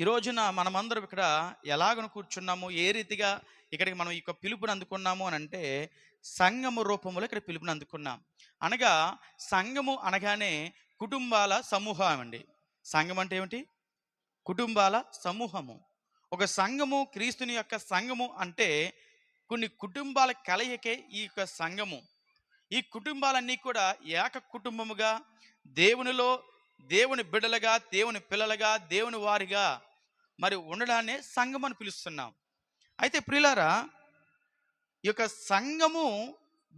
ఈ రోజున మనమందరం ఇక్కడ ఎలాగను కూర్చున్నాము? ఏ రీతిగా ఇక్కడికి మనం ఈ యొక్క పిలుపుని అందుకున్నాము అని అంటే సంఘము రూపంలో ఇక్కడ పిలుపుని అందుకున్నాం. అనగా సంఘము అనగానే కుటుంబాల సమూహం అండి. సంఘం అంటే ఏమిటి? కుటుంబాల సమూహము. ఒక సంఘము క్రీస్తుని యొక్క సంఘము అంటే కొన్ని కుటుంబాల కలయికే ఈ యొక్క సంఘము. ఈ కుటుంబాలన్నీ కూడా ఏక కుటుంబముగా దేవునిలో దేవుని బిడ్డలుగా దేవుని పిల్లలుగా దేవుని వారిగా మరి ఉండడాన్ని సంఘం అని పిలుస్తున్నాం. అయితే ప్రియులారా ఈ యొక్క సంఘము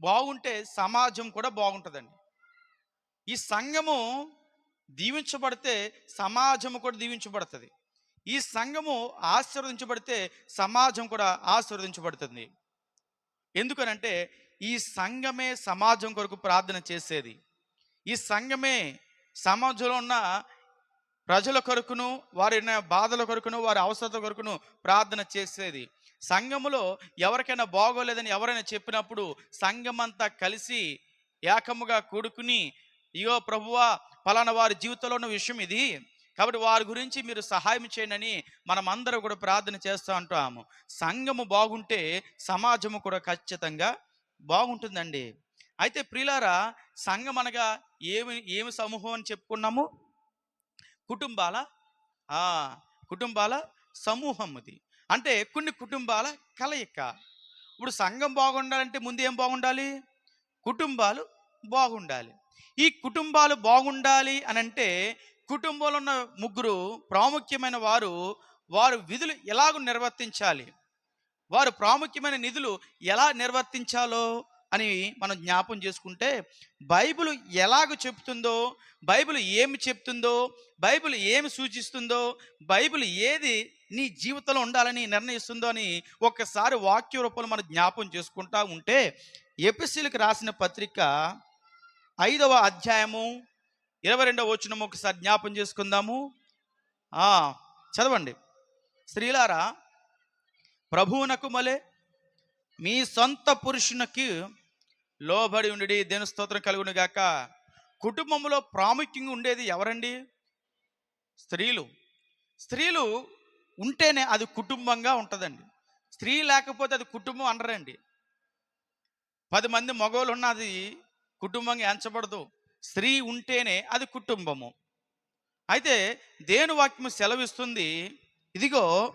బాగుంటే సమాజం కూడా బాగుంటుందండి. ఈ సంఘము దీవించబడితే సమాజము కూడా దీవించబడుతుంది. ఈ సంఘము ఆశీర్వదించబడితే సమాజం కూడా ఆశీర్వదించబడుతుంది. ఎందుకనంటే ఈ సంఘమే సమాజం కొరకు ప్రార్థన చేసేది. ఈ సంఘమే సమాజంలో ఉన్న ప్రజల కొరకును వారి బాధల కొరకును వారి అవసరత కొరకును ప్రార్థన చేసేది. సంఘములో ఎవరికైనా బాగోలేదని ఎవరైనా చెప్పినప్పుడు సంఘమంతా కలిసి ఏకముగా కూడుకుని ఇగో ప్రభువా పలానా వారి జీవితంలో ఉన్న విషయం ఇది. కాబట్టి వారి గురించి మీరు సహాయం చేయండి మనం అందరం కూడా ప్రార్థన చేస్తూ ఉంటాము. సంఘము బాగుంటే సమాజము కూడా ఖచ్చితంగా బాగుంటుందండి. అయితే ప్రిలారా సంఘం అనగా ఏమి ఏమి సమూహం అని చెప్పుకున్నాము? కుటుంబాల కుటుంబాల సమూహం ఇది అంటే కొన్ని కుటుంబాల కలయిక. ఇప్పుడు సంఘం బాగుండాలంటే ముందు ఏం బాగుండాలి? కుటుంబాలు బాగుండాలి. ఈ కుటుంబాలు బాగుండాలి అని అంటే కుటుంబంలో ఉన్న ముగ్గురు ప్రాముఖ్యమైన వారు వారు విధులు ఎలాగ నిర్వర్తించాలి? వారు ప్రాముఖ్యమైన నిధులు ఎలా నిర్వర్తించాలో అని మనం జ్ఞాపం చేసుకుంటే బైబిల్ ఎలాగ చెప్తుందో బైబిల్ ఏమి చెప్తుందో బైబిల్ ఏమి సూచిస్తుందో బైబిల్ ఏది నీ జీవితంలో ఉండాలని నిర్ణయిస్తుందో అని ఒక్కసారి వాక్య రూపంలో మనం జ్ఞాపం చేసుకుంటా ఉంటే ఎపిసిలకు రాసిన పత్రిక ఐదవ అధ్యాయము ఇరవై రెండవ వచనం ఒకసారి జ్ఞాపం చేసుకుందాము. చదవండి. స్త్రీలారా ప్రభువునకు మలే మీ సొంత పురుషునికి లోబడి ఉండి దేని స్తోత్రం కలుగును గాక. కుటుంబంలో ప్రాముఖ్యంగా ఉండేది ఎవరండి? స్త్రీలు. స్త్రీలు ఉంటేనే అది కుటుంబంగా ఉంటుందండి. స్త్రీ లేకపోతే అది కుటుంబం అనరండి. పది మంది మగవాళ్ళు ఉన్నది కుటుంబంగా ఎంచబడదు. స్త్రీ ఉంటేనే అది కుటుంబము. అయితే దేని వాక్యము సెలవిస్తుంది. ఇదిగో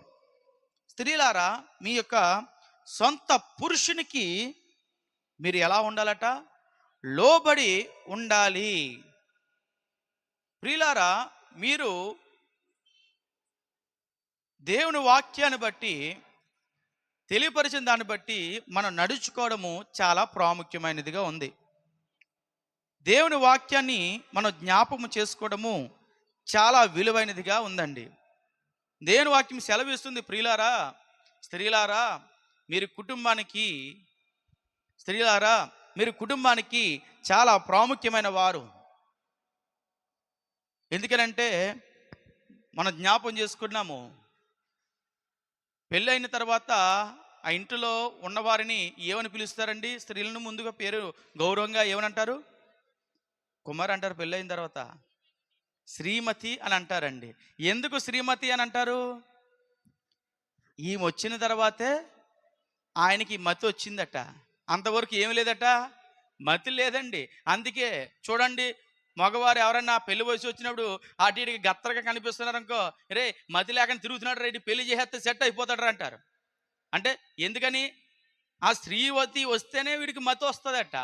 స్త్రీలారా మీ యొక్క సొంత పురుషునికి మీరు ఎలా ఉండాలట? లోబడి ఉండాలి. ప్రియులారా మీరు దేవుని వాక్యాన్ని బట్టి తెలియపరిచిన దాన్ని బట్టి మనం నడుచుకోవడము చాలా ప్రాముఖ్యమైనదిగా ఉంది. దేవుని వాక్యాన్ని మనం జ్ఞాపకం చేసుకోవడము చాలా విలువైనదిగా ఉందండి. దేవుని వాక్యం సెలవిస్తుంది ప్రియులారా స్త్రీలారా మీరు కుటుంబానికి స్త్రీలారా మీరు కుటుంబానికి చాలా ప్రాముఖ్యమైన వారు. ఎందుకనంటే మనం జ్ఞాపం చేసుకున్నాము పెళ్ళైన తర్వాత ఆ ఇంటిలో ఉన్నవారిని ఏమని పిలుస్తారండి? స్త్రీలను ముందుగా పేరు గౌరవంగా ఏమని కుమార్ అంటారు పెళ్ళైన తర్వాత. శ్రీమతి అని అంటారండి. ఎందుకు శ్రీమతి అని అంటారు? ఈమె వచ్చిన తర్వాతే ఆయనకి మతి వచ్చిందట. అంతవరకు ఏమి లేదట? మతి లేదండి. అందుకే చూడండి మగవారు ఎవరన్నా పెళ్ళి వయసు వచ్చినప్పుడు అటు ఇటుకి గత్తరగా కనిపిస్తున్నారు అనుకో రే మతి లేకుండా తిరుగుతున్నాడు రేపు పెళ్ళి చేసేస్తే సెట్ అయిపోతాడు అంటారు. అంటే ఎందుకని? ఆ స్త్రీవతి వస్తేనే వీడికి మతి వస్తుందట.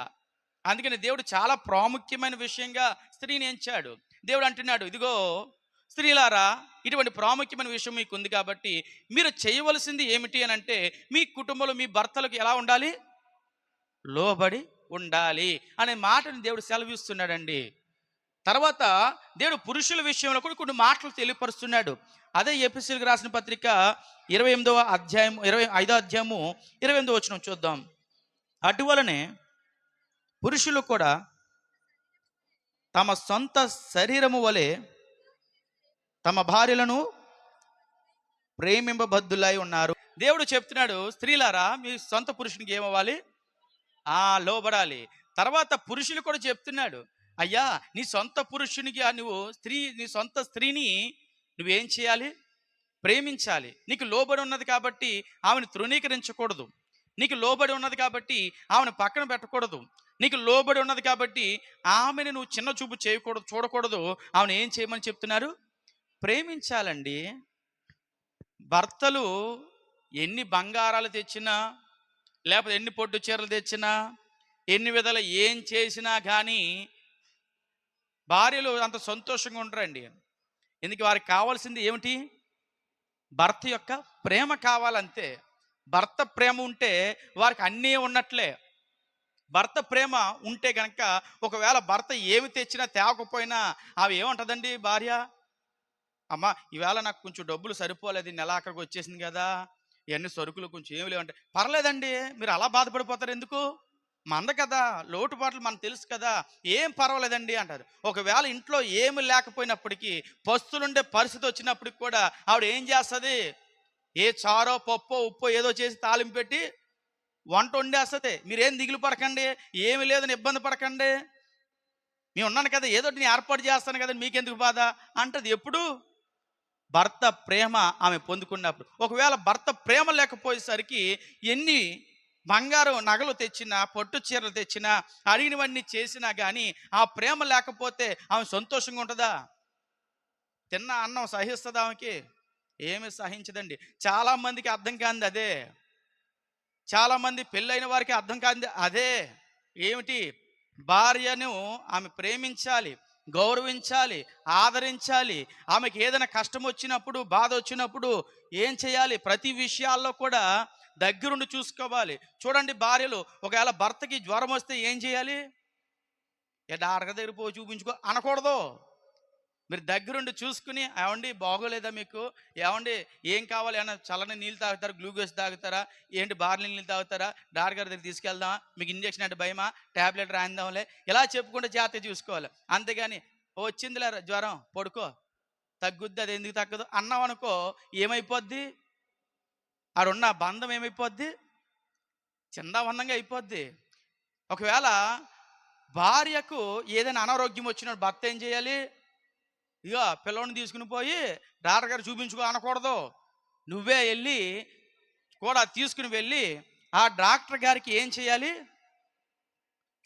అందుకని దేవుడు చాలా ప్రాముఖ్యమైన విషయంగా స్త్రీని ఎంచాడు. దేవుడు అంటున్నాడు ఇదిగో స్త్రీలారా ఇటువంటి ప్రాముఖ్యమైన విషయం మీకు ఉంది కాబట్టి మీరు చేయవలసింది ఏమిటి అని అంటే మీ కుటుంబంలో మీ భర్తలకు ఎలా ఉండాలి? లోబడి ఉండాలి అనే మాటని దేవుడు సెలవిస్తున్నాడండి. తర్వాత దేవుడు పురుషుల విషయంలో కూడా కొన్ని మాటలు తెలియపరుస్తున్నాడు. అదే ఎపిసిల్కి రాసిన పత్రిక ఇరవై ఎనిమిదవ అధ్యాయం ఇరవై ఐదో అధ్యాయము ఇరవై ఎనిమిదో వచ్చిన చూద్దాం. అటువలనే పురుషులు కూడా తమ సొంత శరీరము వలె తమ భార్యలను ప్రేమింపబద్దులై ఉన్నారు. దేవుడు చెప్తున్నాడు స్త్రీలారా మీ సొంత పురుషునికి ఏమవ్వాలి? ఆ లోబడాలి. తర్వాత పురుషులు కూడా చెప్తున్నాడు అయ్యా నీ సొంత పురుషునికి నువ్వు స్త్రీ నీ సొంత స్త్రీని నువ్వేం చేయాలి? ప్రేమించాలి. నీకు లోబడి ఉన్నది కాబట్టి ఆమెను తృణీకరించకూడదు. నీకు లోబడి ఉన్నది కాబట్టి ఆమెను పక్కన పెట్టకూడదు. నీకు లోబడి ఉన్నది కాబట్టి ఆమెను నువ్వు చిన్న చూపు చేయకూడదు చూడకూడదు. ఆమెను ఏం చేయమని చెప్తున్నారు? ప్రేమించాలండి. భర్తలు ఎన్ని బంగారాలు తెచ్చినా లేకపోతే ఎన్ని పొట్టు చీరలు తెచ్చినా ఎన్ని విధాలు ఏం చేసినా కానీ భార్యలు అంత సంతోషంగా ఉండరండి. ఎందుకు వారికి కావాల్సింది ఏమిటి? భర్త యొక్క ప్రేమ కావాలంతే. భర్త ప్రేమ ఉంటే వారికి అన్నీ ఉన్నట్లే. భర్త ప్రేమ ఉంటే కనుక ఒకవేళ భర్త ఏమి తెచ్చినా తేవకపోయినా అవి ఏముంటుందండి భార్య? అమ్మా ఈవేళ నాకు కొంచెం డబ్బులు సరిపోలేదు నెల అక్కడికి వచ్చేసింది కదా. ఇవన్నీ సరుకులు కొంచెం ఏమి లేవంటే పర్లేదండి మీరు అలా బాధపడిపోతారు ఎందుకు? మంద కదా లోటుపాట్లు మనకు తెలుసు కదా ఏం పర్వాలేదండి అంటారు. ఒకవేళ ఇంట్లో ఏమి లేకపోయినప్పటికీ పస్తులుండే పరిస్థితి వచ్చినప్పటికి కూడా ఆవిడ ఏం చేస్తుంది? ఏ చారో పప్పో ఉప్పో ఏదో చేసి తాలింపు పెట్టి వంట వండేస్తుంది. మీరేం దిగులు పడకండి ఏమి లేదని ఇబ్బంది పడకండి. మేము ఉన్నాను కదా ఏదో నేను ఏర్పాటు చేస్తాను కదా మీకెందుకు బాధ? అంటది. ఎప్పుడు? భర్త ప్రేమ ఆమె పొందుకున్నప్పుడు. ఒకవేళ భర్త ప్రేమ లేకపోయేసరికి ఎన్ని బంగారం నగలు తెచ్చినా పొట్టు చీరలు తెచ్చినా అడిగినవన్నీ చేసినా కానీ ఆ ప్రేమ లేకపోతే ఆమె సంతోషంగా ఉంటుందా? తిన్న అన్నం సహిస్తుందా ఆమెకి? ఏమి సహించదండి. చాలామందికి అర్థం కాంది అదే. చాలామంది పెళ్ళైన వారికి అర్థం కాంది అదే. ఏమిటి? భార్యను ఆమె ప్రేమించాలి. గౌరవించాలి ఆదరించాలి. ఆమెకి ఏదైనా కష్టం వచ్చినప్పుడు బాధ వచ్చినప్పుడు ఏం చేయాలి? ప్రతి విషయాల్లో కూడా దగ్గరుండి చూసుకోవాలి. చూడండి భార్యలు ఒకవేళ భర్తకి జ్వరం వస్తే ఏం చేయాలి? ఏ డాక్టర్ దగ్గర పోయి చూపించుకో అనకూడదు. మీరు దగ్గరుండి చూసుకుని ఏమండి బాగోలేదా మీకు? ఏమండి ఏం కావాలి? ఏమన్నా చల్లని నీళ్ళు తాగుతారా? గ్లూకోజ్ తాగుతారా? ఏంటి బార్లీ నీళ్ళు తాగుతారా? డాక్టర్ గారి దగ్గర తీసుకెళ్దామా? మీకు ఇంజక్షన్ అంటే భయమా? ట్యాబ్లెట్ రాయిందాంలే ఇలా చెప్పుకుంటే జాగ్రత్త చూసుకోవాలి. అంతేగాని వచ్చిందిలే జ్వరం పడుకో. తగ్గుద్ది అది ఎందుకు తగ్గదు? అన్నాం అనుకో ఏమైపోద్ది? ఆడున్న బంధం ఏమైపోద్ది? చిందావందంగా అయిపోద్ది. ఒకవేళ భార్యకు ఏదైనా అనారోగ్యం వచ్చిన భర్త ఏం చేయాలి? ఇక పిల్లోని తీసుకుని పోయి డాక్టర్ గారు చూపించుకో అనకూడదు. నువ్వే వెళ్ళి కూడా తీసుకుని వెళ్ళి ఆ డాక్టర్ గారికి ఏం చేయాలి?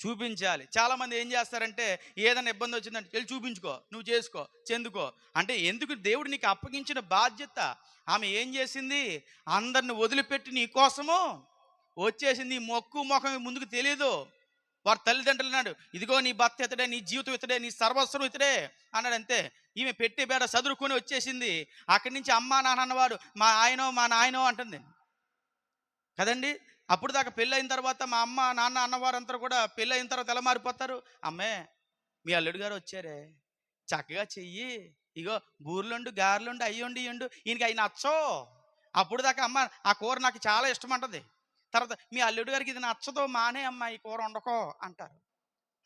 చూపించాలి. చాలామంది ఏం చేస్తారంటే ఏదైనా ఇబ్బంది వచ్చిందంటే వెళ్ళి చూపించుకో నువ్వు చేసుకో చెందుకో. అంటే ఎందుకు దేవుడు నీకు అప్పగించిన బాధ్యత? ఆమె ఏం చేసింది? అందరిని వదిలిపెట్టి నీ కోసము వచ్చేసింది. మొక్కు ముఖం ముందుకు తెలియదు వారి తల్లిదండ్రులు అన్నాడు ఇదిగో నీ భర్త ఇతడే నీ జీవితం ఇతడే నీ సర్వస్వం ఇతడే అన్నాడు అంతే. ఈమె పెట్టి బేడ చదువుకొని వచ్చేసింది. అక్కడి నుంచి అమ్మా నాన్న అన్నవాడు మా ఆయనో మా నాయనో అంటుంది. కదండి? అప్పుడు దాకా పెళ్ళైన తర్వాత మా అమ్మ నాన్న అన్నవారంతా కూడా పెళ్ళైన తర్వాత ఎలా మారిపోతారు? అమ్మే మీ అల్లుడు గారు వచ్చారే. చక్కగా చెయ్యి. ఇగో బూర్లుండు గారెలుండు అయ్యుండి ఇయ్యండు ఈయనకి అవి నచ్చో. అప్పుడు దాకా అమ్మ ఆ కూర నాకు చాలా ఇష్టం అంటది. తర్వాత మీ అల్లుడు గారికి ఇది నచ్చదో మానే అమ్మాయి ఈ కూర వండకో అంటారు.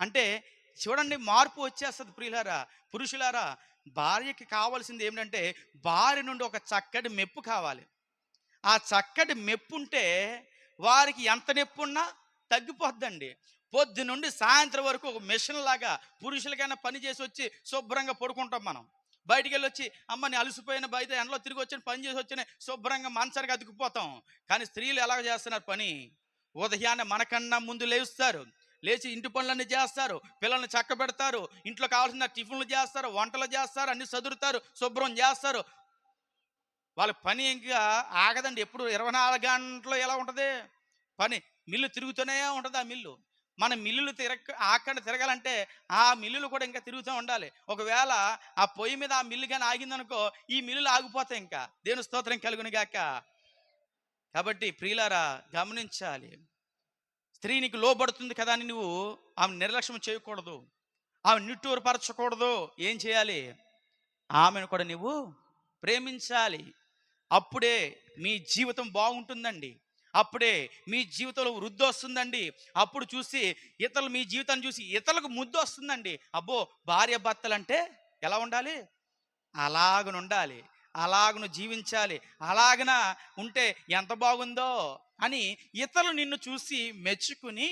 అంటే చూడండి మార్పు వచ్చేస్తుంది ప్రియులారా పురుషులారా భార్యకి కావాల్సింది ఏమిటంటే భార్య నుండి ఒక చక్కటి మెప్పు కావాలి. ఆ చక్కటి మెప్పు ఉంటే వారికి ఎంత నొప్పున్నా తగ్గిపోద్దండి. పొద్దు నుండి సాయంత్రం వరకు ఒక మిషన్ లాగా పురుషులకైనా పని చేసి వచ్చి శుభ్రంగా పడుకుంటాం మనం. బయటికి వెళ్ళి వచ్చి అమ్మ నేను అలసిపోయిన బయట ఎండలో తిరిగి వచ్చాను పని చేసి వచ్చిన శుభ్రంగా మంచానికి అతుకుపోతాం కానీ స్త్రీలు ఎలాగ చేస్తున్నారు పని? ఉదయాన్నే మనకన్నా ముందు లేస్తారు. లేచి ఇంటి పనులన్నీ చేస్తారు. పిల్లల్ని చక్క పెడతారు ఇంట్లో కావాల్సిన టిఫిన్లు చేస్తారు. వంటలు చేస్తారు. అన్ని చదురుతారు శుభ్రం చేస్తారు. వాళ్ళ పని ఇంకా ఆగదండి. ఎప్పుడు ఇరవై నాలుగు గంటలు ఎలా ఉంటుంది? పని. మిల్లు తిరుగుతూనే ఉంటుంది ఆ మిల్లు. మన మిల్లులు తిరగ ఆకుండా తిరగాలంటే ఆ మిల్లులు కూడా ఇంకా తిరుగుతూ ఉండాలి. ఒకవేళ ఆ పొయ్యి మీద ఆ మిల్లు కానీ ఆగిందనుకో ఈ మిల్లులు ఆగిపోతాయి ఇంకా. దేవుని స్తోత్రం కలుగునిగాక. కాబట్టి ప్రియులారా గమనించాలి. స్త్రీ నీకు లోబడుతుంది కదా అని నువ్వు ఆమె నిర్లక్ష్యం చేయకూడదు. ఆమె నిట్టూరుపరచకూడదు. ఏం చేయాలి? ఆమెను కూడా నువ్వు ప్రేమించాలి. అప్పుడే మీ జీవితం బాగుంటుందండి. అప్పుడే మీ జీవితంలో వృద్ధి వస్తుందండి. అప్పుడు చూసి ఇతరులు మీ జీవితాన్ని చూసి ఇతరులకు ముద్దు వస్తుందండి. అబ్బో! భార్య భర్తలు అంటే ఎలా ఉండాలి? అలాగను ఉండాలి. అలాగను జీవించాలి. అలాగన ఉంటే ఎంత బాగుందో అని ఇతరులు నిన్ను చూసి మెచ్చుకుని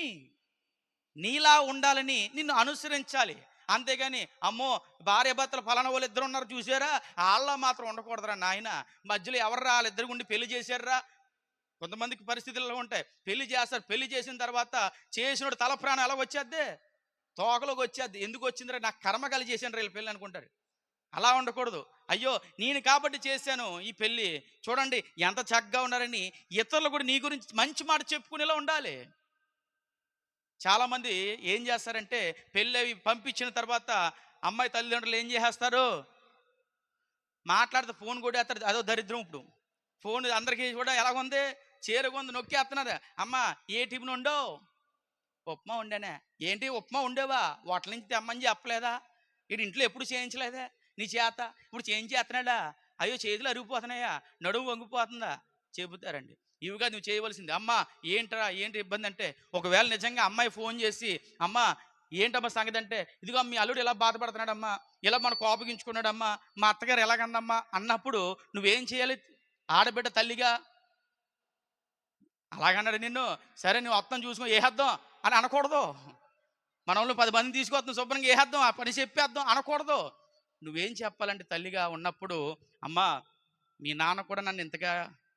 నీలా ఉండాలని నిన్ను అనుసరించాలి. అంతేగాని అమ్మో! భార్య భర్తలు ఫలానా వాళ్ళు ఇద్దరు ఉన్నారు చూసారా? వాళ్ళ మాత్రం ఉండకూడదురా నాయన. మధ్యలో ఎవరు వాళ్ళిద్దరు ఉండి పెళ్ళి చేశారా కొంతమందికి పరిస్థితుల్లో ఉంటాయి. పెళ్ళి చేస్తారు. పెళ్ళి చేసిన తర్వాత చేసినోడు తల ప్రాణం ఎలా వచ్చేద్ది? తోకలోకి వచ్చేద్ది. ఎందుకు వచ్చిందిరా? నాకు కర్మ కలిసి చేశాను రేపు పెళ్ళి అనుకుంటారు. అలా ఉండకూడదు. అయ్యో నేను కాబట్టి చేశాను ఈ పెళ్ళి. చూడండి ఎంత చక్కగా ఉన్నారని ఇతరులు కూడా నీ గురించి మంచి మాట చెప్పుకునేలా ఉండాలి. చాలామంది ఏం చేస్తారంటే పెళ్ళి అవి పంపించిన తర్వాత అమ్మాయి తల్లిదండ్రులు ఏం చేసేస్తారు? మాట్లాడితే ఫోన్ కొట్టేస్తారు. అదో దరిద్రం ఇప్పుడు. ఫోన్ అందరికీ కూడా ఎలాగుంది? చీరగుంది నొక్కేస్తున్నారు అమ్మ ఏ టిఫిన్ ఉండవు ఉప్మా ఉండేనే ఏంటి ఉప్మా ఉండేవా హోటల్ నుంచి తెమ్మని చెప్పలేదా? ఇటు ఇంట్లో ఎప్పుడు చేయించలేదా? నీ చేత? ఇప్పుడు చేయించేస్తున్నాడా అయ్యో చేతులు అరిగిపోతున్నాయా? నడుము వంగిపోతుందా? చెబుతారండి. ఇవిగా నువ్వు చేయవలసింది. అమ్మ ఏంటరా ఏంటి ఇబ్బంది అంటే ఒకవేళ నిజంగా అమ్మాయి ఫోన్ చేసి అమ్మ ఏంటమ్మా సంగతి? అంటే ఇదిగో మీ అల్లుడు ఇలా బాధపడుతున్నాడమ్మా. ఇలా మన కోపగించుకున్నాడమ్మా. మా అత్తగారు ఎలాగందమ్మా అన్నప్పుడు నువ్వేం చేయాలి? ఆడబిడ్డ తల్లిగా అలాగన్నాడు నిన్ను. సరే నువ్వు అర్థం చూసుకో ఏహద్దాం అని అనకూడదు. మనల్ని పది మందిని తీసుకొస్తాం శుభ్రంగా ఏహద్దాం ఆ పని చెప్పేద్దాం అనకూడదు. నువ్వేం చెప్పాలంటే తల్లిగా ఉన్నప్పుడు అమ్మా మీ నాన్న కూడా నన్ను ఇంతగా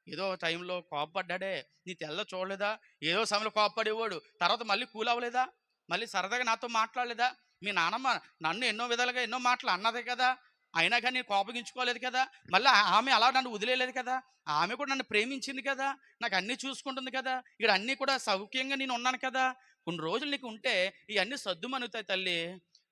ఏదో టైంలో కోపడ్డాడే నీ తెల్ల చూడలేదా? ఏదో సమయంలో కోపపడేవాడు. తర్వాత మళ్ళీ కూల్ అవ్వలేదా? మళ్ళీ సరదాగా నాతో మాట్లాడలేదా? మీ నాన్నమ్మ నన్ను ఎన్నో విధాలుగా ఎన్నో మాటలు అన్నదే కదా. అయినా కానీ నేను కోపగించుకోలేదు కదా. మళ్ళీ ఆమె అలా నన్ను వదిలేదు కదా. ఆమె కూడా నన్ను ప్రేమించింది కదా. నాకు అన్నీ చూసుకుంటుంది కదా. ఇక్కడ అన్నీ కూడా సౌఖ్యంగా నేను ఉన్నాను కదా. కొన్ని రోజులు నీకు ఉంటే ఇవన్నీ సర్దుమనుతాయి తల్లి.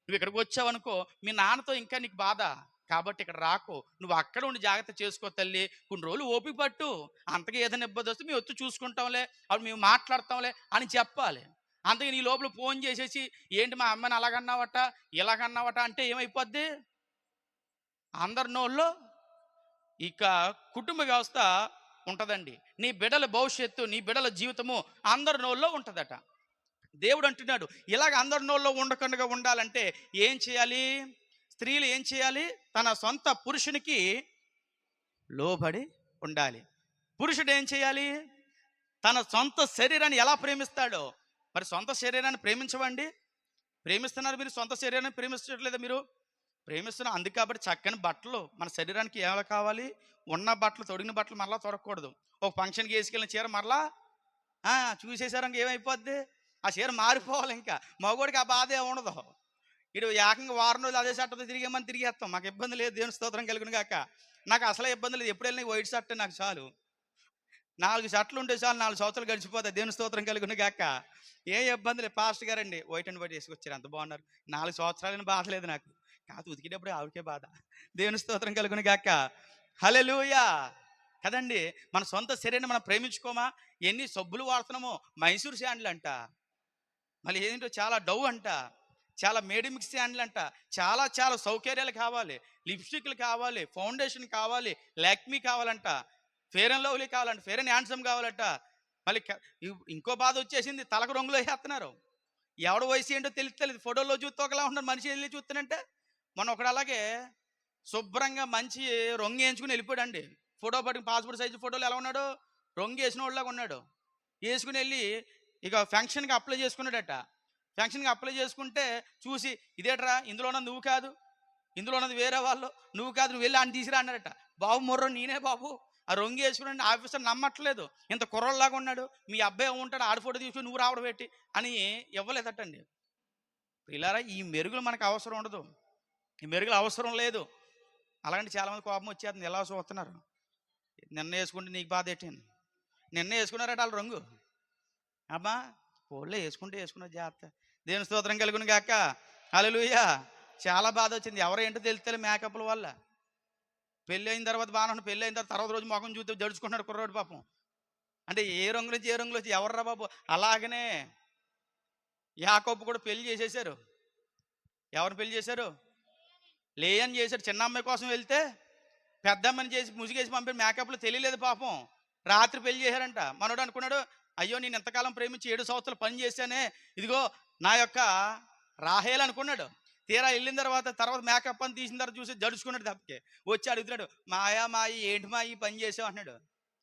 నువ్వు ఇక్కడికి వచ్చావనుకో మీ నాన్నతో ఇంకా నీకు బాధ. కాబట్టి ఇక్కడ రాకు. నువ్వు అక్కడ ఉండి జాగ్రత్త చేసుకో తల్లి. కొన్ని రోజులు ఓపిక పట్టు. అంతగా ఏదైనా ఇబ్బంది వస్తే మేము ఒత్తు చూసుకుంటాంలే. అప్పుడు మేము మాట్లాడతాంలే అని చెప్పాలి. అంతగా నీ లోపల ఫోన్ చేసేసి ఏంటి మా అమ్మని అలాగన్నావట? ఇలాగన్నావట? అంటే ఏమైపోద్ది? అందరి ఇక కుటుంబ వ్యవస్థ ఉంటుందండి. నీ బిడ్డల భవిష్యత్తు నీ బిడ్డల జీవితము అందరి నోళ్ళలో ఉంటుందట. దేవుడు అంటున్నాడు ఇలాగ అందరి నోళ్ళలో ఉండకుండా ఉండాలంటే ఏం చేయాలి? స్త్రీలు ఏం చేయాలి? తన సొంత పురుషునికి లోబడి ఉండాలి. పురుషుడు ఏం చేయాలి? తన సొంత శరీరాన్ని ఎలా ప్రేమిస్తాడో? మరి సొంత శరీరాన్ని ప్రేమించవండి ప్రేమిస్తున్నారు మీరు? సొంత శరీరాన్ని ప్రేమించట్లేదా మీరు? ప్రేమిస్తున్నాం అందుకే కాబట్టి చక్కని బట్టలు మన శరీరానికి ఏమైనా కావాలి? ఉన్న బట్టలు తొడిగిన బట్టలు మరలా తొడకూడదు. ఒక ఫంక్షన్కి వేసుకెళ్ళిన చీర మరలా చూసేసారు ఇంక ఏమైపోద్ది? ఆ చీర మారిపోవాలి ఇంకా. మగోడికి ఆ బాధ ఉండదు. ఇటు ఏకంగా వారం రోజులు అదే షర్ట్తో తిరిగేమని తిరిగేస్తాం మాకు ఇబ్బంది లేదు. దేవుని స్తోత్రం కలిగిన కాక నాకు అసలే ఇబ్బంది లేదు. ఎప్పుడు వెళ్ళిన వైట్ షర్ట్ నాకు చాలు. నాలుగు షర్ట్లు ఉంటే చాలు. నాలుగు సంవత్సరాలు గడిచిపోతాయి. దేవుని స్తోత్రం కలిగిన కాక ఏ ఇబ్బంది లేదు. పాస్ట్ గారండి వైట్ అండ్ వైట్ వేసుకొచ్చారు. అంత బాగున్నారు. నాలుగు సంవత్సరాలని బాధ లేదు నాకు. కాదు ఉతికేటప్పుడు ఆవిడకే బాధ. దేవుని స్తోత్రం కలుగును గాక. హలెలుయా కదండి మన సొంత శరీరాన్ని మనం ప్రేమించుకోమా? ఎన్ని సబ్బులు వాడుతున్నామో? మైసూర్ శాండ్లు అంట. మళ్ళీ ఏంటో చాలా డవ్ అంట. చాలా మేడిమిక్స్ శాండ్లు అంట. చాలా చాలా సౌకర్యాలు కావాలి. లిప్స్టిక్లు కావాలి ఫౌండేషన్ కావాలి లాక్మీ కావాలంట. ఫేర్ అండ్ లవ్లీ కావాలంట. ఫేర్ అండ్ హ్యాండ్సమ్ కావాలంట. మళ్ళీ ఇంకో బాధ వచ్చేసింది. తలకు రంగులో వేస్తున్నారు ఎవడ వయసు ఏంటో తెలియదు ఫోటోలో చూస్తే ఒకలా ఉన్నారు మనిషి వెళ్ళి చూస్తానంటే మొన్న ఒకడు అలాగే శుభ్రంగా మంచి రొంగు వేయించుకుని వెళ్ళిపోయాడండి. ఫోటో పట్టుకుని పాస్పోర్ట్ సైజు ఫోటోలు ఎలా ఉన్నాడు? రొంగు వేసిన వాళ్ళలాగా ఉన్నాడు. వేసుకుని వెళ్ళి ఇక ఫంక్షన్కి అప్లై చేసుకున్నాడట. ఫంక్షన్కి అప్లై చేసుకుంటే చూసి ఇదేట్రా ఇందులో ఉన్నది నువ్వు కాదు ఇందులో ఉన్నది వేరే వాళ్ళు నువ్వు కాదు నువ్వు వెళ్ళి అని తీసుకురా అన్నాడట. బాబు మొర్రో నేనే బాబు. ఆ రొంగి వేసుకుని ఆఫీసర్ నమ్మట్లేదు. ఇంత కుర్రల్లాగా ఉన్నాడు. మీ అబ్బాయి ఉంటాడు ఆడ ఫోటో తీసుకుని నువ్వు రావడం పెట్టి అని ఇవ్వలేదటండి. ఇలారా ఈ మెరుగులు మనకు అవసరం ఉండదు. మెరుగులు అవసరం లేదు. అలాంటి చాలామంది కోపం వచ్చేస్తుంది. ఎలా చూస్తున్నారు? నిన్న వేసుకుంటే నీకు బాధ ఏంటి నిన్న వేసుకున్నారట వాళ్ళ రంగు. అమ్మా పోలే వేసుకుంటే వేసుకున్న జాగ్రత్త. దేని స్తోత్రం కలుగును కాక అలలుయ్యా చాలా బాధ వచ్చింది. ఎవరు ఏంటో తెలుస్తుంది మేకప్ల వల్ల. పెళ్ళి అయిన తర్వాత బాగానే పెళ్ళి అయిన తర్వాత తర్వాత రోజు మొఖం చూస్తే జడుచుకుంటున్నాడు కుర్రోడు పాపం. అంటే ఏ రంగు నుంచి ఏ రంగులో వచ్చి ఎవర్రా బాబు? అలాగనే యాకోబు కూడా పెళ్ళి చేసేసారు. ఎవరిని పెళ్ళి చేశారు? లేయని చేశాడు. చిన్న అమ్మాయి కోసం వెళ్తే పెద్ద అమ్మని చేసి ముసిగేసి పంపి మేకప్లో తెలియలేదు పాపం. రాత్రి పెళ్ళి చేశారంట. మనోడు అనుకున్నాడు అయ్యో నేను ఎంతకాలం ప్రేమించి ఏడు సంవత్సరాలు పని చేశానే. ఇదిగో నా యొక్క రాహేల్ అనుకున్నాడు. తీరా వెళ్ళిన తర్వాత తర్వాత మేకప్ అని తీసిన తర్వాత చూసి జడుచుకున్నాడు తప్పకే. వచ్చి అడుగుతున్నాడు మాయా మాయి ఏంటి మా ఈ పని చేసావు? అన్నాడు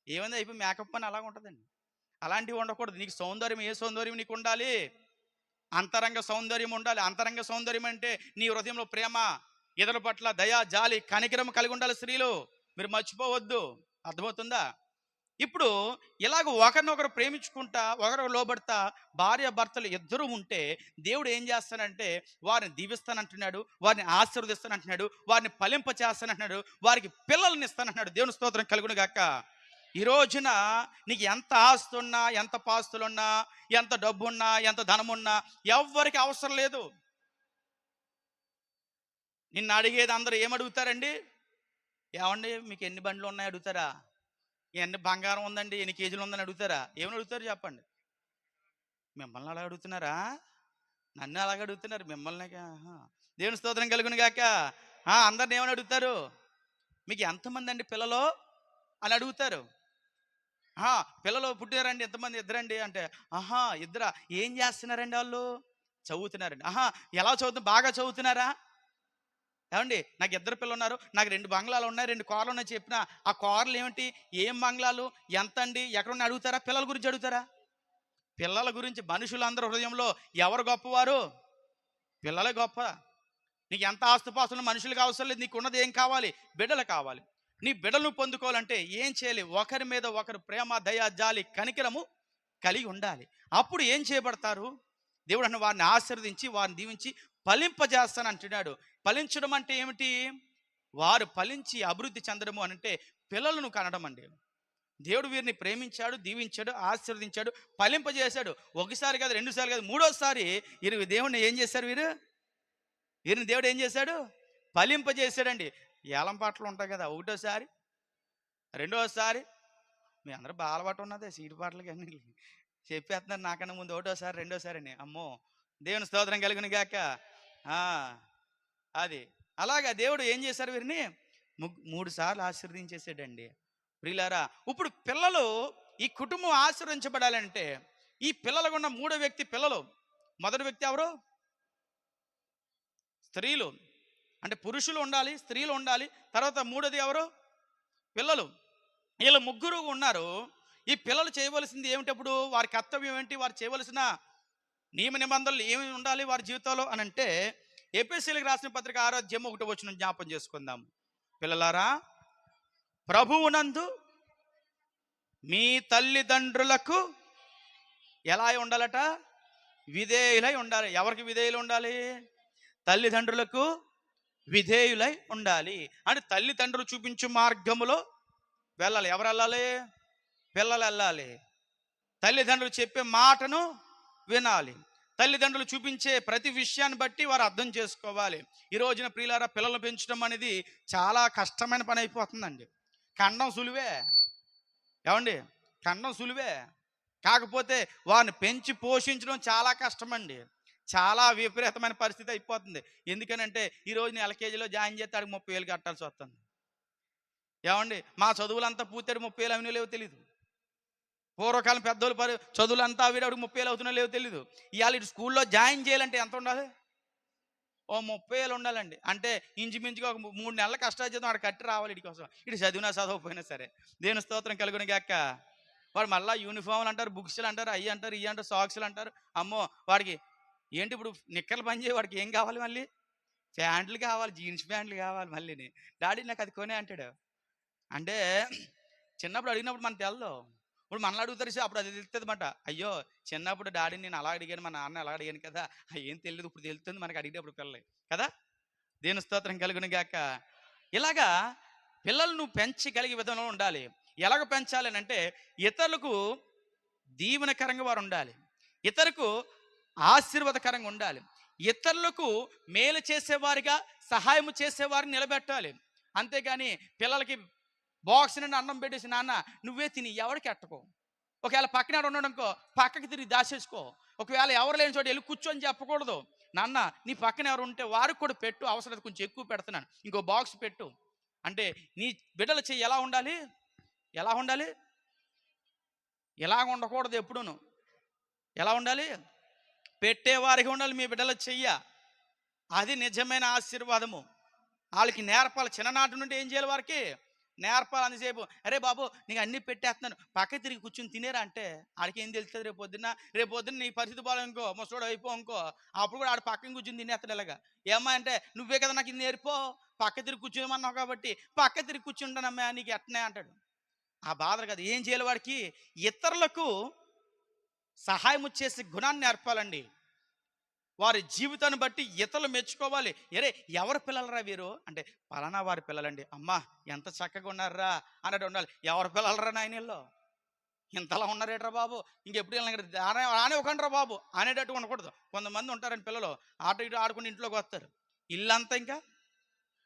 ఏమైంది? అయిపోయి మేకప్ అని అలాగ ఉంటుందండి. అలాంటివి ఉండకూడదు. నీకు సౌందర్యం ఏ సౌందర్యం నీకు ఉండాలి? అంతరంగ సౌందర్యం ఉండాలి. అంతరంగ సౌందర్యం అంటే నీ హృదయంలో ప్రేమ ఇతరుల పట్ల దయా జాలి కనికరం కలిగి ఉండాలి స్త్రీలు. మీరు మర్చిపోవద్దు. అర్థమవుతుందా? ఇప్పుడు ఇలాగ ఒకరినొకరు ప్రేమించుకుంటా ఒకరు లోబడతా భార్య భర్తలు ఇద్దరు ఉంటే దేవుడు ఏం చేస్తానంటే వారిని దీవిస్తానంటున్నాడు వారిని ఆశీర్వదిస్తానంటున్నాడు వారిని ఫలింప చేస్తానంటున్నాడు వారికి పిల్లల్ని ఇస్తానంటున్నాడు. దేవుని స్తోత్రం కలుగును గాక. ఈ రోజున నీకు ఎంత ఆస్తి ఉన్నా ఎంత పాస్తులున్నా ఎంత డబ్బున్నా ఎంత ధనమున్నా ఎవ్వరికి అవసరం లేదు. నిన్ను అడిగేది అందరూ ఏమడుగుతారండి? ఏమండి మీకు ఎన్ని బండ్లు ఉన్నాయి అడుగుతారా? ఎన్ని బంగారం ఉందండి ఎన్ని కేజీలు ఉందని అడుగుతారా? ఏమని అడుగుతారు చెప్పండి. మిమ్మల్ని అలా అడుగుతున్నారా? నన్ను అలాగ అడుగుతున్నారు మిమ్మల్ని దేవుని స్తోత్రం కలుగును గాక. అందరిని ఏమని అడుగుతారు? మీకు ఎంతమంది అండి పిల్లలు అని అడుగుతారు? పిల్లలు పుట్టారండి ఎంతమంది ఇద్దరండి అంటే ఆహా ఇద్దరా? ఏం చేస్తున్నారండి వాళ్ళు? చదువుతున్నారండి. ఆహా ఎలా చదువుతు బాగా చదువుతున్నారా? ఏమండి? నాకు ఇద్దరు పిల్లలు ఉన్నారు నాకు రెండు బంగ్లాలు ఉన్నాయి రెండు కార్లు ఉన్నాయి చెప్పిన ఆ కార్లు ఏమిటి? ఏం బంగ్లాలు? ఎంత అండి ఎక్కడున్నా అడుగుతారా? పిల్లల గురించి అడుగుతారా? పిల్లల గురించి మనుషులందరూ హృదయంలో ఎవరు గొప్పవారు? పిల్లలే గొప్ప. నీకు ఎంత ఆస్తుపాస్తులు మనుషులకు అవసరం లేదు నీకు ఉన్నది ఏం కావాలి? బిడ్డలు కావాలి. నీ బిడ్డలు పొందుకోవాలంటే ఏం చేయాలి? ఒకరి మీద ఒకరు ప్రేమ దయ జాలి కనికరము కలిగి ఉండాలి. అప్పుడు ఏం చేయబడతారు? దేవుడు అన్న వారిని ఆశీర్వదించి వారిని దీవించి ఫలింపజేస్తాను అంటున్నాడు. ఫలించడం అంటే ఏమిటి? వారు ఫలించి అభివృద్ధి చెందడము అని అంటే పిల్లలను కనడం అండి. దేవుడు వీరిని ప్రేమించాడు దీవించాడు ఆశీర్వదించాడు ఫలింపజేశాడు. ఒకసారి కాదు రెండుసార్లు కాదు మూడోసారి వీరు దేవుడిని ఏం చేశారు వీరు? వీరిని దేవుడు ఏం చేశాడు? ఫలింపజేశాడండి. ఏలం పాటలు ఉంటాయి కదా ఒకటోసారి రెండోసారి. మీ అందరూ బాగా అలవాటు ఉన్నదే సీటు పాటలకి కానీ చెప్పేస్తున్నారు నాకన్నా ముందు ఒకటోసారి రెండోసారి అని అమ్మో! దేవుని స్తోత్రం కలుగును గాక. ఆ, అది. అలాగా దేవుడు ఏం చేశారు వీరిని? మూడు సార్లు ఆశీర్వదించేసాడండి ప్రియులారా ఇప్పుడు పిల్లలు ఈ కుటుంబం ఆశీర్వించబడాలంటే ఈ పిల్లలకు ఉన్న మూడో వ్యక్తి పిల్లలు. మొదటి వ్యక్తి ఎవరు? స్త్రీలు. అంటే పురుషులు ఉండాలి స్త్రీలు ఉండాలి. తర్వాత మూడోది ఎవరు? పిల్లలు. వీళ్ళు ముగ్గురు ఉన్నారు. ఈ పిల్లలు చేయవలసింది ఏమిటప్పుడు? వారి కర్తవ్యం ఏంటి? వారు చేయవలసిన నియమ నిబంధనలు ఏమి ఉండాలి వారి జీవితంలో అని అంటే ఏపీసీలకు రాసిన పత్రిక ఆరోగ్యం ఒకటి వచ్చిన జ్ఞాపం చేసుకుందాం. పిల్లలారా ప్రభువునందు మీ తల్లిదండ్రులకు ఎలా ఉండాలట? విధేయులై ఉండాలి. ఎవరికి విధేయులు ఉండాలి? తల్లిదండ్రులకు విధేయులై ఉండాలి. అంటే తల్లిదండ్రులు చూపించు మార్గములో వెళ్ళాలి. ఎవరు వెళ్ళాలి? పిల్లలు వెళ్ళాలి తల్లిదండ్రులు చెప్పే మాటను వినాలి. తల్లిదండ్రులు చూపించే ప్రతి విషయాన్ని బట్టి వారు అర్థం చేసుకోవాలి. ఈ రోజున ప్రియులారా పిల్లలు పెంచడం అనేది చాలా కష్టమైన పని అయిపోతుందండి. కండం సులువే. ఏమండి? కండం సులువే. కాకపోతే వారిని పెంచి పోషించడం చాలా కష్టమండి. చాలా విపరీతమైన పరిస్థితి అయిపోతుంది. ఎందుకనంటే ఈ రోజు నేను ఎల్కేజీలో జాయిన్ చేస్తే ఆడికి ముప్పై వేలు కట్టాల్సి వస్తుంది. ఏమండి? మా చదువులంతా పూర్తి ముప్పై వేలు అవినో లేవో తెలియదు పూర్వకాలం పెద్దోళ్ళు పరి చదువులంతా వీడవాడికి ముప్పై వేలు అవుతున్నా లేవో తెలీదు. ఇవాళ ఇటు స్కూల్లో జాయిన్ చేయాలంటే ఎంత ఉండాలి? ఓ ముప్పై వేలు ఉండాలండి. అంటే ఇంచుమించుగా ఒక మూ- మూడు నెలల కష్టాలు వాడు కట్టి రావాలి ఇటు కోసం. ఇటు చదివినా చదవకపోయినా సరే. దేని స్తోత్రం కలుగుని గాక. వాడు మళ్ళీ యూనిఫామ్లు అంటారు బుక్స్లు అంటారు అవి అంటారు ఇవి అంటారు సాక్స్లు అంటారు. అమ్మో వాడికి ఏంటి ఇప్పుడు నిక్కలు పని చేయి వాడికి ఏం కావాలి మళ్ళీ? ప్యాంట్లు కావాలి జీన్స్ ప్యాంట్లు కావాలి మళ్ళీ డాడీ నాకు అది కొనే అంటాడు. అంటే చిన్నప్పుడు అడిగినప్పుడు మనకు తెలదు. ఇప్పుడు మనల్ని అడుగుతారు "సే, అప్పుడు అది తెలుస్తుంది అనమాట అయ్యో చిన్నప్పుడు డాడీని నేను అలా అడిగాను మా నాన్న అలా అడిగాను కదా ఏం తెలియదు ఇప్పుడు తెలుస్తుంది మనకి అడిగేటప్పుడు పిల్లలే కదా? దేని స్తోత్రం కలుగును గాక. ఇలాగా పిల్లలను పెంచగలిగే విధంలో ఉండాలి. ఎలాగ పెంచాలి అంటే ఇతరులకు దీవెనకరంగా వారు ఉండాలి. ఇతరులకు ఆశీర్వాదకరంగా ఉండాలి. ఇతరులకు మేలు చేసేవారిగా సహాయం చేసేవారిని నిలబెట్టాలి. అంతేగాని పిల్లలకి బాక్స్ నుండి అన్నం పెట్టేసి నాన్న నువ్వే తిని ఎవరికి ఎట్టకో? ఒకవేళ పక్కన ఉండడంకో పక్కకి తిరిగి దాచేసుకో. ఒకవేళ ఎవరు లేని చోట వెళ్ళి కూర్చొని చెప్పకూడదు. నాన్న నీ పక్కన ఎవరు ఉంటే వారికి కూడా పెట్టు అవసరం కొంచెం ఎక్కువ పెడుతున్నాను. ఇంకో బాక్స్ పెట్టు. అంటే నీ బిడ్డల చెయ్యి ఎలా ఉండాలి? ఎలా ఉండాలి? ఎలా ఉండకూడదు ఎప్పుడూను. ఎలా ఉండాలి? పెట్టేవారికి ఉండాలి మీ బిడ్డల చెయ్య. అది నిజమైన ఆశీర్వాదము. వాళ్ళకి నేర్పాలి. చిన్ననాటి నుండి ఏం చేయాలి వారికి? నేర్పాలి అంతసేపు. అరే బాబు నీకు అన్ని పెట్టేస్తున్నాను. పక్క తిరిగి కూర్చుని తినేరా అంటే ఆడికి ఏం తెలుస్తుంది? రేపు పొద్దున్న రేపు పొద్దున్న నీ పరిస్థితి బాగా ఇంకో ముసలోడు అయిపో ఇంకో అప్పుడు కూడా ఆడ పక్కన కూర్చుని తినేస్తాడు ఇలాగా. ఏమ్మా అంటే నువ్వే కదా నాకు ఇది నేర్పో. పక్క తిరిగి కూర్చోమన్నావు కాబట్టి పక్క తిరిగి కూర్చుంటానమ్మా నీకు ఎట్టనే అంటాడు. ఆ బాధలు కదా. ఏం చేయాలి వాడికి? ఇతరులకు సహాయం చేసే గుణాన్ని నేర్పాలండి. వారి జీవితాన్ని బట్టి ఇతరులు మెచ్చుకోవాలి. ఎరే ఎవరి పిల్లలరా వీరు? అంటే పలానా వారి పిల్లలండి. అమ్మా ఎంత చక్కగా ఉన్నారా అన్నట్టు ఉండాలి. ఎవరి పిల్లలరా నాయనల్లో ఇంతలా ఉన్నారేట్రా బాబు? ఇంకెప్పుడు వెళ్ళిన ఆనే ఒకండ్రా బాబు అనేటట్టు ఉండకూడదు. కొంతమంది ఉంటారండి పిల్లలు. ఆట ఇటు ఆడుకుని ఇంట్లోకి వస్తారు. ఇల్లంతా ఇంకా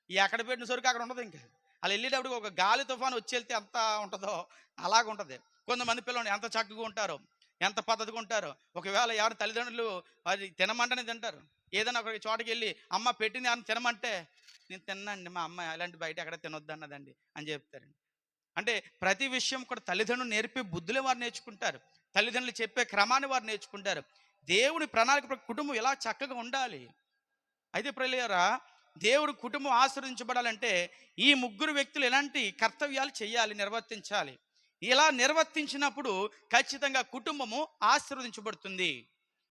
ఎక్కడ పెట్టిన సరికి అక్కడ ఉండదు ఇంకా. అలా వెళ్ళేటప్పుడు ఒక గాలి తుఫాను వచ్చి వెళ్తే ఎంత ఉంటుందో అలాగ ఉంటుంది కొంతమంది పిల్లలు ఎంత చక్కగా ఉంటారు. ఎంత పద్ధతిగా ఉంటారు? ఒకవేళ ఎవరు తల్లిదండ్రులు అది తినమంటేనే తింటారు. ఏదైనా ఒక చోటకి వెళ్ళి అమ్మ పెట్టింది ఎవరిని తినమంటే? నేను తిన్నండి మా అమ్మ అలాంటి బయట ఎక్కడ తినొద్దు అన్నదండి అని చెప్తారండి. అంటే ప్రతి విషయం కూడా తల్లిదండ్రులు నేర్పే బుద్ధులే వారు నేర్చుకుంటారు. తల్లిదండ్రులు చెప్పే క్రమాన్ని వారు నేర్చుకుంటారు. దేవుని ప్రణాళిక కుటుంబం ఎలా చక్కగా ఉండాలి? అయితే ప్రలేయరా దేవుడు కుటుంబం ఆశ్రదించబడాలంటే ఈ ముగ్గురు వ్యక్తులు ఎలాంటి కర్తవ్యాలు చేయాలి నిర్వర్తించాలి? ఇలా నిర్వర్తించినప్పుడు ఖచ్చితంగా కుటుంబము ఆశీర్వదించబడుతుంది.